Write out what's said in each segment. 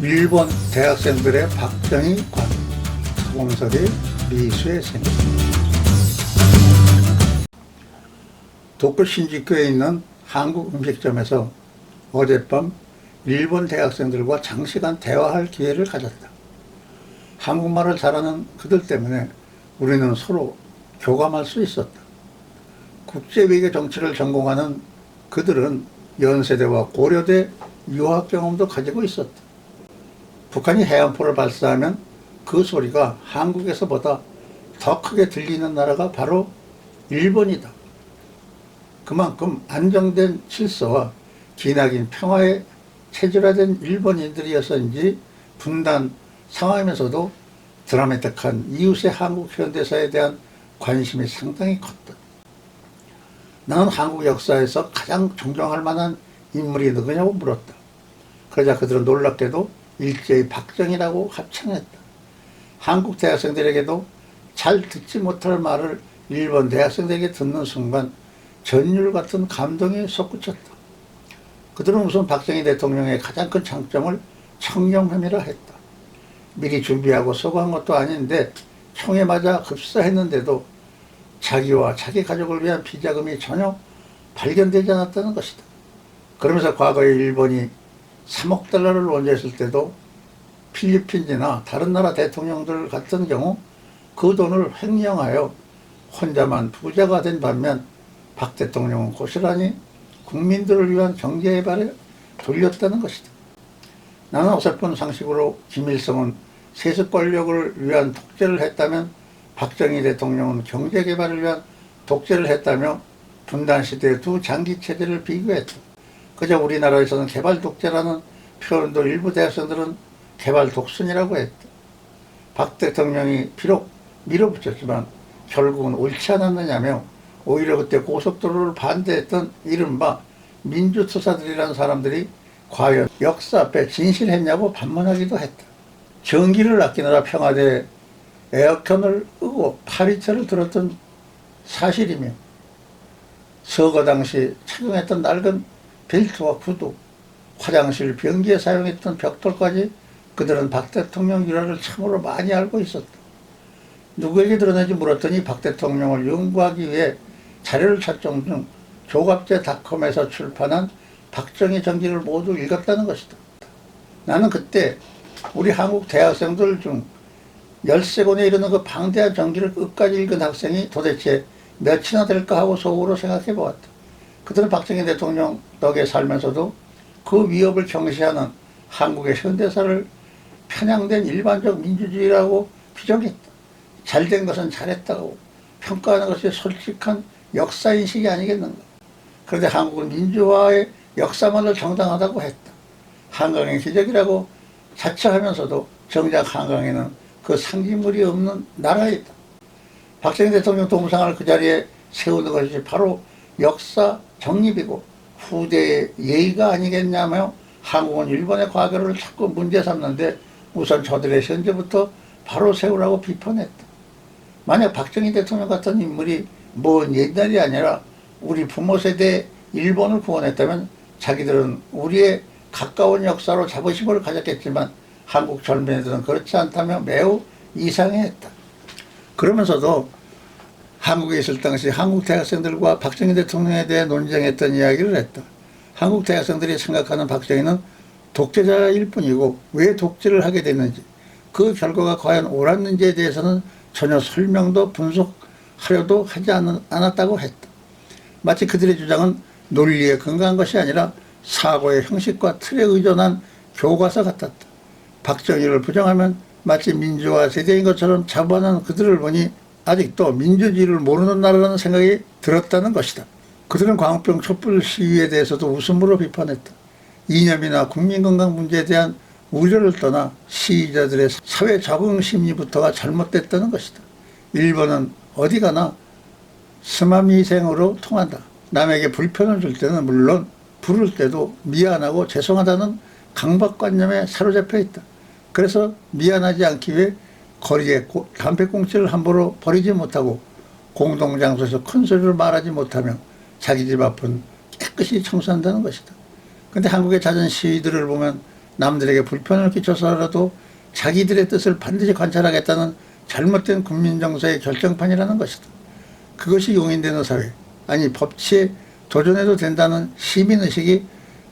일본 대학생들의 박정희 관 서공설이 미수의 생 도쿄 신지교에 있는 한국 음식점에서 어젯밤 일본 대학생들과 장시간 대화할 기회를 가졌다. 한국말을 잘하는 그들 때문에 우리는 서로 교감할 수 있었다. 국제외교 정치를 전공하는 그들은 연세대와 고려대 유학 경험도 가지고 있었다. 북한이 해안포를 발사하면 그 소리가 한국에서보다 더 크게 들리는 나라가 바로 일본이다. 그만큼 안정된 질서와 기나긴 평화에 체질화된 일본인들이어서인지 분단 상황이면서도 드라마틱한 이웃의 한국 현대사에 대한 관심이 상당히 컸다. 나는 한국 역사에서 가장 존경할 만한 인물이 누구냐고 물었다. 그러자 그들은 놀랍게도 일제히 박정희라고 합창했다. 한국 대학생들에게도 잘 듣지 못할 말을 일본 대학생들에게 듣는 순간 전율 같은 감동이 솟구쳤다. 그들은 우선 박정희 대통령의 가장 큰 장점을 청렴함이라 했다. 미리 준비하고 서고한 것도 아닌데 총에 맞아 급사했는데도 자기와 자기 가족을 위한 비자금이 전혀 발견되지 않았다는 것이다. 그러면서 과거에 일본이 3억 달러를 원조했을 때도 필리핀이나 다른 나라 대통령들 같은 경우 그 돈을 횡령하여 혼자만 부자가 된 반면 박 대통령은 고스란히 국민들을 위한 경제 개발에 돌렸다는 것이다. 나는 어설픈 상식으로 김일성은 세습 권력을 위한 독재를 했다면 박정희 대통령은 경제 개발을 위한 독재를 했다며 분단 시대의 두 장기 체제를 비교했다. 그저 우리나라에서는 개발 독재라는 표현도 일부 대학생들은 개발 독순이라고 했다. 박 대통령이 비록 밀어붙였지만 결국은 옳지 않았느냐며 오히려 그때 고속도로를 반대했던 이른바 민주투사들이라는 사람들이 과연 역사 앞에 진실했냐고 반문하기도 했다. 전기를 아끼느라 평화대 에어컨을 끄고 파리채를 들었던 사실이며 서거 당시 착용했던 낡은 벨트와 구두, 화장실 변기에 사용했던 벽돌까지 그들은 박 대통령 일화를 참으로 많이 알고 있었다. 누구에게 들었는지 물었더니 박 대통령을 연구하기 위해 자료를 찾던 중 조갑제닷컴에서 출판한 박정희 전기를 모두 읽었다는 것이다. 나는 그때 우리 한국 대학생들 중 13권에 이르는 그 방대한 전기를 끝까지 읽은 학생이 도대체 몇이나 될까 하고 속으로 생각해 보았다. 그들은 박정희 대통령 덕에 살면서도 그 위협을 경시하는 한국의 현대사를 편향된 일반적 민주주의라고 비정했다. 잘된 것은 잘했다고 평가하는 것이 솔직한 역사인식이 아니겠는가. 그런데 한국은 민주화의 역사만을 정당하다고 했다. 한강의 기적이라고 자처하면서도 정작 한강에는 그 상징물이 없는 나라이다. 박정희 대통령 동상을 그 자리에 세우는 것이 바로 역사 정립이고 후대의 예의가 아니겠냐며 한국은 일본의 과거를 자꾸 문제 삼는데 우선 저들의 현재부터 바로 세우라고 비판했다. 만약 박정희 대통령 같은 인물이 먼 옛날이 아니라 우리 부모 세대 일본을 구원했다면 자기들은 우리의 가까운 역사로 자부심을 가졌겠지만 한국 젊은이들은 그렇지 않다며 매우 이상해했다. 그러면서도 한국에 있을 당시 한국 대학생들과 박정희 대통령에 대해 논쟁했던 이야기를 했다. 한국 대학생들이 생각하는 박정희는 독재자일 뿐이고 왜 독재를 하게 됐는지 그 결과가 과연 옳았는지에 대해서는 전혀 설명도 분석하려도 하지 않았다고 했다. 마치 그들의 주장은 논리에 근거한 것이 아니라 사고의 형식과 틀에 의존한 교과서 같았다. 박정희를 부정하면 마치 민주화 세대인 것처럼 자부하는 그들을 보니 아직도 민주주의를 모르는 나라라는 생각이 들었다는 것이다. 그들은 광우병 촛불 시위에 대해서도 웃음으로 비판했다. 이념이나 국민건강 문제에 대한 우려를 떠나 시위자들의 사회 적응 심리부터가 잘못됐다는 것이다. 일본은 어디 가나 스마미생으로 통한다. 남에게 불편을 줄 때는 물론 부를 때도 미안하고 죄송하다는 강박관념에 사로잡혀 있다. 그래서 미안하지 않기 위해 거리에 담배꽁초를 함부로 버리지 못하고 공동장소에서 큰 소리로 말하지 못하며 자기 집 앞은 깨끗이 청소한다는 것이다. 근데 한국의 잦은 시위들을 보면 남들에게 불편을 끼쳐서라도 자기들의 뜻을 반드시 관찰하겠다는 잘못된 국민 정서의 결정판이라는 것이다. 그것이 용인되는 사회, 아니 법치에 도전해도 된다는 시민의식이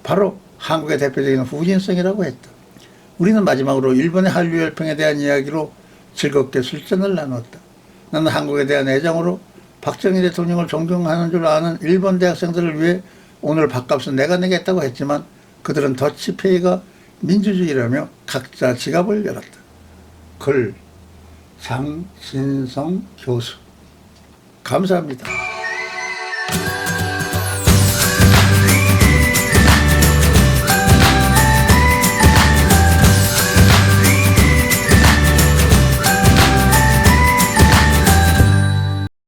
바로 한국의 대표적인 후진성이라고 했다. 우리는 마지막으로 일본의 한류 열풍에 대한 이야기로 즐겁게 술잔을 나눴다. 나는 한국에 대한 애정으로 박정희 대통령을 존경하는 줄 아는 일본 대학생들을 위해 오늘 밥값은 내가 내겠다고 했지만 그들은 더치페이가 민주주의라며 각자 지갑을 열었다. 글 장신성 교수 감사합니다.